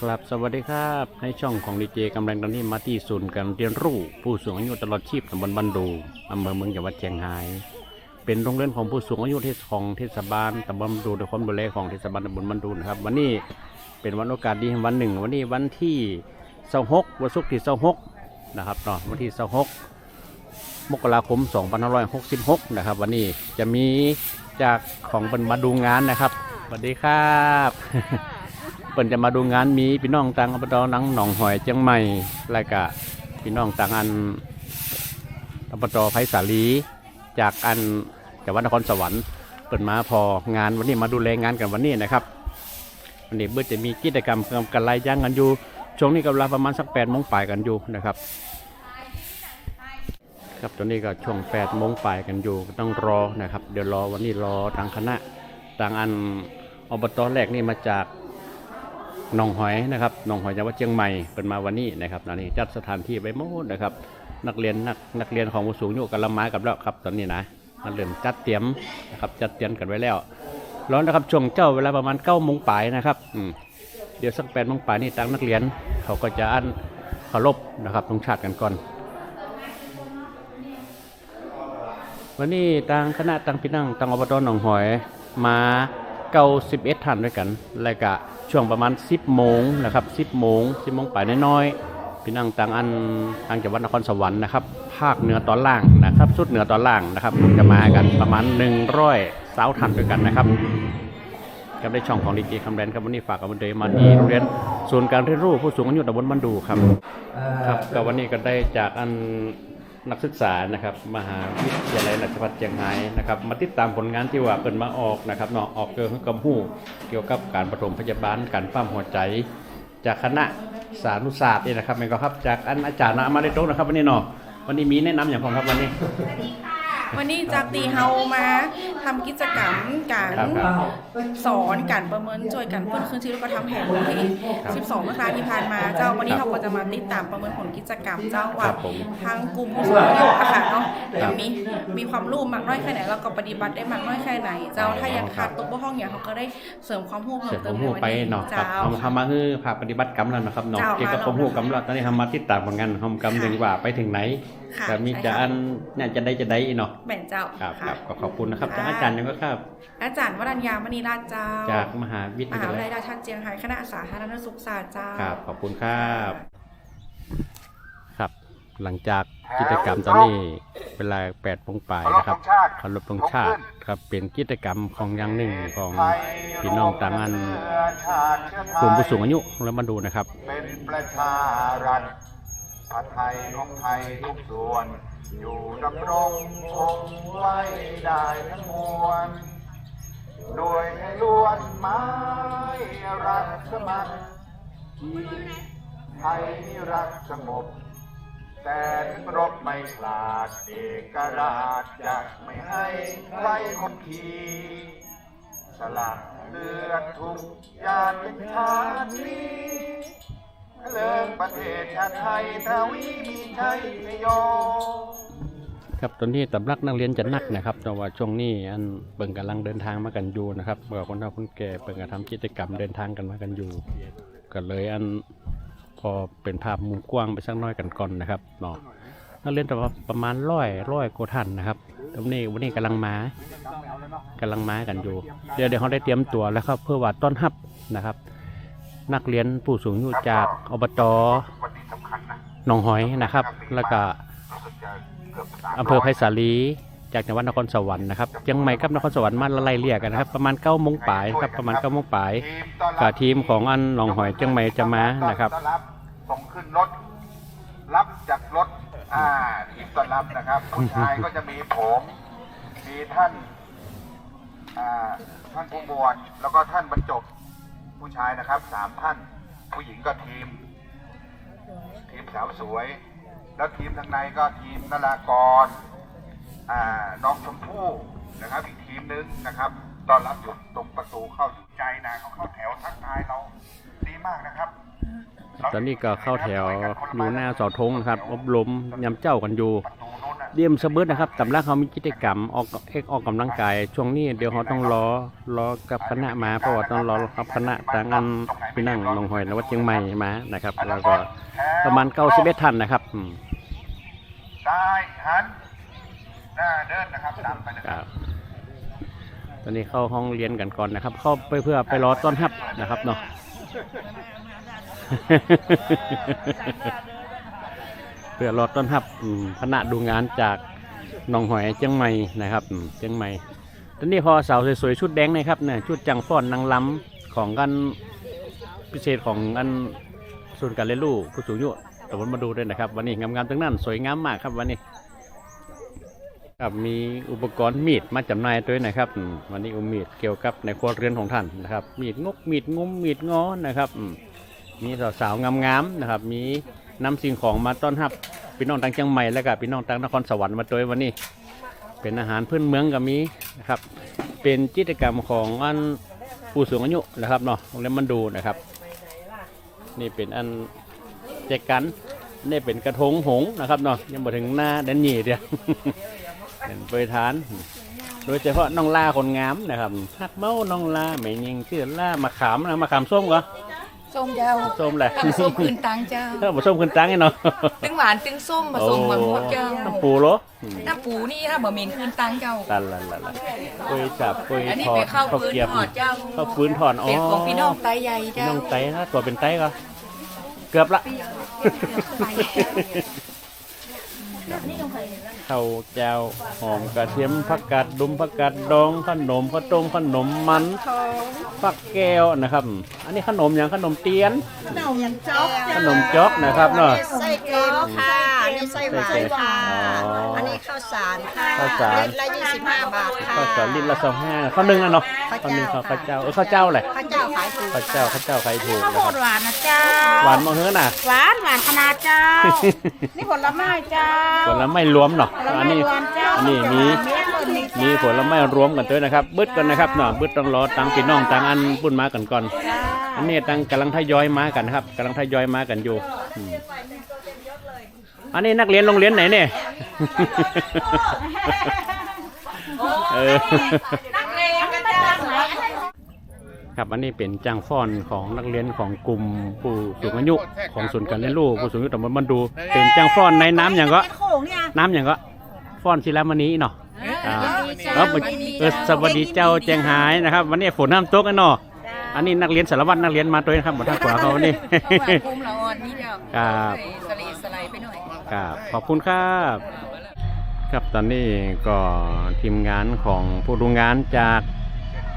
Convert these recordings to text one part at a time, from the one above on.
ครับสวัสดีครับให้ช่องของดีเจกำลังตอนนี้มาที่ศูนย์การเรียนรู้ผู้สูงอายุตลอดชีพตำบลบันดูอำเภอเมืองจังหวัดเชียงราย เป็นโรงเรียนของผู้สูงอายุเทศของเทศบาลตำบลบันดูโดยความดูแลของเทศบาลตำบลบันดูนะครับ วันนี้เป็นวันโอกาสดีวันหนึ่ง วันนี้วันที่26วันศุกร์ที่26นะครับเนาะวันที่26มกราคม 2566 นะครับ วันนี้จะมีจากของเป็นมาดูงานนะครับสวัสดีครับ เปิ่นจะมาดูงานมีพี่น้องต่างอบตหนังหนองหอยเจียงใหม่และก็พี่น้องต่างอันอบตไผ่สาลีจากอันจังหวัดนครสวรรค์เปิดมาพองานวันนี้มาดูแลงานกันวันนี้นะครับวันนี้เบื่อจะมีกิจกรรมกันไล่ย่างกันอยู่ช่วงนี้กำลังประมาณสักแปดโมงปลายกันอยู่นะครับครับตอนนี้ก็ช่วงแปดโมงปลายกันอยู่ต้องรอนะครับ เดี๋ยวรอวันนี้รอทางคณะทางอันอบตแรกนี่มาจาก หนองหอยนะครับหนองหอยจังหวัดเชียงใหม่เป็นมาวันนี้นะครับตอนนี้จัดสถานที่ไปหมดนะครับ นักเรียนนักนักเรียนของผู้สูงอายุกำลังมากับแล้วครับ ตอนนี้นะมันเริ่มจัดเตรียมนะครับจัดเตรียมกันไว้แล้วร้อนนะครับช่วงเจ้าเวลาประมาณเก้าโมงปลายนะครับเดี๋ยวสักแปดโมงปลายนี่ทางนักเรียน เขาก็จะอันเคารพนะครับตรงชาติกันก่อน วันนี้ทางคณะทางพี่นั่งทางอบตหนองหอยมา เก้าสิบเอท่านด้วยกันแล้วก็ช่วงประมาณ 10โมงนะครับ10โมง10โมงไปน้อยๆพี่นั่งทางอันทางจังหวัดนครสวรรค์นะครับภาคเหนือตอนล่างนะครับสุดเหนือตอนล่างนะครับจะมากันประมาณ100สาวท่านด้วยกันนะครับกับในช่องของดีเจคำแรนครับวันนี้ฝากกับวันเดย์มาที่โรงเรียนศูนย์การเรียนรู้ผู้สูงอายุตำบลบันดูครับครับก็วันนี้ก็ได้จากอัน นักศึกษานะครับมหาวิทยาลัยราชภัฏเชียงรายนะครับมาติดตามผลงานที่ว่าเปิดมาออกนะครับเนาะออกเกี่ยวกับกำหูเกี่ยวกับการปฐมพยาบาลการปั้มหัวใจ จากคณะสารุศาสตร์นี่นะครับแม่ก็ครับจากอันอาจารย์นะอามาเลโตะนะครับวันนี้เนาะวันนี้มีแนะนำอย่างพอครับวันนี้วั นนี้จากตีเฮามาทำกิจกรรมการครับครับสอนการประเมินช่วยกันเพิ่มขึ้นชีวิตประทำแห่งที่ครับ12มกราที่ผ่านมาเจ้าวันนี้ครับเราก็จะมาติดตามประเมินผลกิจกรรมเจ้าคว่ารับผมทางกลุ่มผู้สูงอายุอะค่ะเนาะครัยับงมีมีความรู้มากน้อยแค่ไหนแล้วก็ปฏิบัติได้มากน้อยแค่ไหน เจ้าอ๋อถ้ายังครัขาบดตัวบกพร่องอย่างเขาก็ได้เสริมความรู้เพิ่เสร็จมผเติมมในหูวันไปนี้เนาะครับเจ้าทำทำมาคือภาคปฏิบัติกรรมแล้วนะครับเนาะเจ้าเกี่ยวกับความหูกรรมแล้วตอนนี้ทำมาติดตามผลงานทำกรรมถึงว่าไปถึงไหนค่ะแต่มีใช่จะค่ะอันเนี่ยจะได้จะได้เนาะ แบ่งเจ้าครับคค่ะรับก็ขอบคุณนะครับค่ะจากอาจารย์ยังก็ครับ อาจารย์วรัญญามณีราชเจ้า จากมหาวิทมหายาวิทลัยายลัยราชภัฏเจียงไฮ้คณะสาธารณสุขศาสตร์เจ้า ครับขอบคุณครับ ครับ หลังจากกิจกรรมตอนนี้เวลา8โมงปลายนะครับเคารพธงชาติครับเป็นกิจกรรมของอย่างหนึ่งของพี่น้องต่างอันกลุ่มผู้สูงอายุแล้วมาดูนะครับ เป็นประชารัฐผัดไทยของไทยทุกส่วน อยู่ดำรงคงไว้ได้ทั้งมวลโดยให้ล้วนไม้รักสมัครไทยรักสงบแต่ถึงรบไม่พลาดเอกราชจะไม่ให้ใครคนขีสลักเลือดทุกยาเป็นชาตินี้เลิกประเทศชาติไทยทวีมีชัยชโย ครับตอนนี้ตำนักนักเรียนจะนักนะครับแต่ว่าช่วงนี้อันเบิ่งกำลังเดินทางมากันอยู่นะครับเมื่อคนเฒ่าคนแก่เปิ่งกระทำกิจกรรมเดินทางกันมากันอยู่ก็เลยอันพอเป็นภาพมุมกว้างไปสักน้อยกันก่อนนะครับเนาะนักเรียนแต่ว่าประมาณร้อยร้อยกว่าท่านนะครับตรงนี้วันนี้กำลังมากำลังมากันอยู่ เดี๋ยวเดี๋ยวเขาได้เตรียมตัวแล้วครับเพื่อว่าต้อนรับนะครับ นักเรียนผู้สูงอายุจากอบตหนองหอยนะครับ แล้วก็ อบสามอำเภอไผ่สาลีจากจังหวัดนครสวรรค์นะครับเชียงใหม่กับนครสวรรค์มาละไล่เลี่ยกันนะครับ ประมาณ9ก้าโมงปลายครับประมาณ9ก้าโมงปลายทีมต้อนกัรับบทีมของอันหนองหอยเชียงใหม่จะมานะครับต้อนรับส่งขึ้นรถรับจากรถอ่าทีมต้อนรับนะครับผู้ชายก็จะมีผมมีท่านอ่าท่านผู้หมวดแล้วก็ท่านบรรจบผู้ชายนะครับสามท่าน ผู้หญิงก็ทีม ทีมสาวสวย แล้วทีมทางในก็ทีมนรากรอ่าน้องชมพู่นะครับอีกทีมนึงนะครับต้อนรับอยู่ตรงประตูเข้าอยู่ใจนะเขาเข้าแถวทักทายเราดีมากนะครับ ตอนนี้ก็เข้าแถวอยู่หน้าเสาธงนะครับอบรมยำเจ้ากันอยู่ประตูนู้นน่ะเยี่ยมเสมอนะครับตำราเขามีกิจกรรมออกเอกออกกำลังกาย ช่วงนี้เดี๋ยวเขาต้องรอรอกับคณะมาเพราะว่าต้องรอกับคณะต่างอันพี่นั่งลงหอยนวัดเชียงใหม่มานะครับ แล้วก็ประมาณเก้าสิบเอ็ดท่านนะครับอืม ซ้ายหันหน้าเดินนะครับตามไปนะคครัรับบตอนนี้เข้าห้องเรียนกันก่อนนะครับ เข้าไปเพื่อไปรอต้อนรับนะครับเนาะ เพื่อรอต้อนรับอืมคณะดูงานจากหนองหอยเชียงใหม่นะครับอืมเชียงใหม่ตอนนี้พอสาวสวยๆชุดแดงนะครับเนี่ยชุดจังฟ้อนนางล้ำของกันพิเศษของอันศูนย์การเรียนรู้ผู้สูงอายุ ตะวันมาดูด้วยนะครับ วันนี้งามๆทั้งนั้นสวยงามมากครับวันนี้ครับมีอุปกรณ์มีดมาจำหน่ายด้วยนะครับ วันนี้อุมีดเกี่ยวกับในครัวเรือนของท่านนะครับ มีดงกมีดงุ้มมีดงอนะครับมีสาวๆงามๆนะครับ มีนำสิ่งของมาต้อนรับพี่น้องต่างเชียงใหม่และก็พี่น้องต่างนครสวรรค์มาด้วยวันนี้ เป็นอาหารพื้นเมืองก็มีนะครับ เป็นกิจกรรมของอันผู้สูงอายุนะครับเนาะโรงเรียนมันดูนะครับ นี่เป็นอัน แจกกันนี่เป็นกระทงหงส์นะครับเนาะยังบ่ถึงหน้าแดนหยี่เดียวเป็นเปรยทาน โดยเฉพาะน้องล่าคนงามนะครับฮักเมาน้องล่าไม่ยิงชื่อล่ามะขามนะมะขามส้มก็ส้มเจ้าส้มแหละทำส้มคืนตังเจ้าเออผส้มขึ้นตังให้เนาะตึงหวานตึงส้มผสมกันหมดเจ้าน้ำปูโลอืมน้ำปูนี่ถ้าบะหมี่คืนตังเจ้าตันละละละกล้วยจับกล้วยอันนี้ทอเป็ดนข้าวข้าวฟื้นเกรียบทอดเจ้าข้าวฟื้นทอดอ๋อเป็นของพี่น้องไตใหญ่พี่เจ้าน้องไตนะตัวเป็นไตก็ เกือบละ ข้าวเจ้าหอมกระเทียมผักกาดดุมผักกาดดองขนมข้าวต้มขนมมันฟักแก้วนะครับ อันนี้ขนมอย่างขนมเตียน ขนมจ๊อกขนมจ๊อกนะครับเนาะไส้เกมค่ะอันนี้ ไส้หวานค่ะ อ๋ออัอันนี้ข้าวสารค่ะข้าวสาร เม็ดละยี่สิบห้าบาทค่ะ ข้าวสารลิตรละสองห้าข้าวนึ่งอะเนาะข้าวนึ่งข้าวข้าวเจ้าเจ้าเออข้าวเจ้าแหละข้าวเจ้าขายถูกข้าวเจ้าข้าวเจ้าใครถูกข้าวนะโพครัดบหวานนะเจ้า หวานมองเฮือน่ะ หวานหวานขนาดเจ้า นี่ผลไม้เจ้าผลไม้รวมเนาะผลอันไม้นี้รวมเจ้าอันนี้มีเม็ดเลยนี่มีผลไม้รวมกันด้วยนะครับบึดกันนะครับเนาะบึดต้องรอตังพี่น้องตังอันปุ่นมากันก่อน อันนี้ตังกำลังทยอยมากันนะครับกำลังทยอยมากันอยู่อืม อันนี้นักเรียนโรงเรียนไหนเนี่ยเออครับอันนี้เป็นจ้างฟ้อนของนักเรียนของกลุ่มผู้สูงอายุของศูนย์การเรียนรู้ผู้สูงอายุตำบลบันดู เป็นจ้างฟ้อนในน้ำอย่างก็โค้งเนี่ยน้ำอย่างก็ฟ้อนศิลามณีเนาะอ่าแล้วเออสวัสดีเจ้าแจงหายนะครับ วันนี้ฝนน้ำตกไอ้เนาะอันนี้นักเรียนสารวัตรนักเรียนมาตัวนะครับหมดทั้งขวาเขาวันนี้ภูมิละอ่อนนี่เจ้าครับ ครับขอบคุณครับครับตอนนี้ก็ทีมงานของผู้ดูงานจาก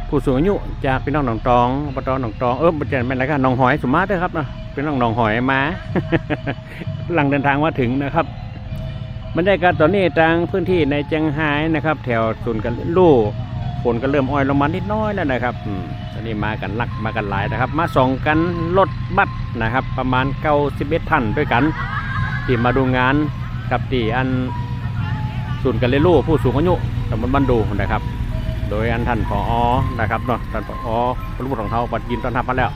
ผู้สูงอายุจากพี่น้องหนองตองอบตหนองตองเออไม่ใช่ไม่ไรกันหนองหอยสุมาเด้อครับนะพี่น้องหนองหอยมาหลังเดินทางมาถึงนะครับบรรยากาศตอนนี้ทางพื้นที่ในเจียงไฮ้นะครับ แถวศูนย์การเรียนรู้ฝนก็เริ่มอ่อยลงมานิดน้อยแล้วนะครับอืมตอนนี้มากันลักมากันหลายนะครับ มาส่องกันรถบัสนะครับ ประมาณเก้าสิบเอ็ดท่านด้วยกัน ที่มาดูงานกับที่อันศูนย์การเรียนรู้ผู้สูงอายุตำบลบ้านดูนะครับ โดยอันท่านผอนะครับเนาะท่านผอรู้ของเขาบัดยินต้อนรับมาแล้ว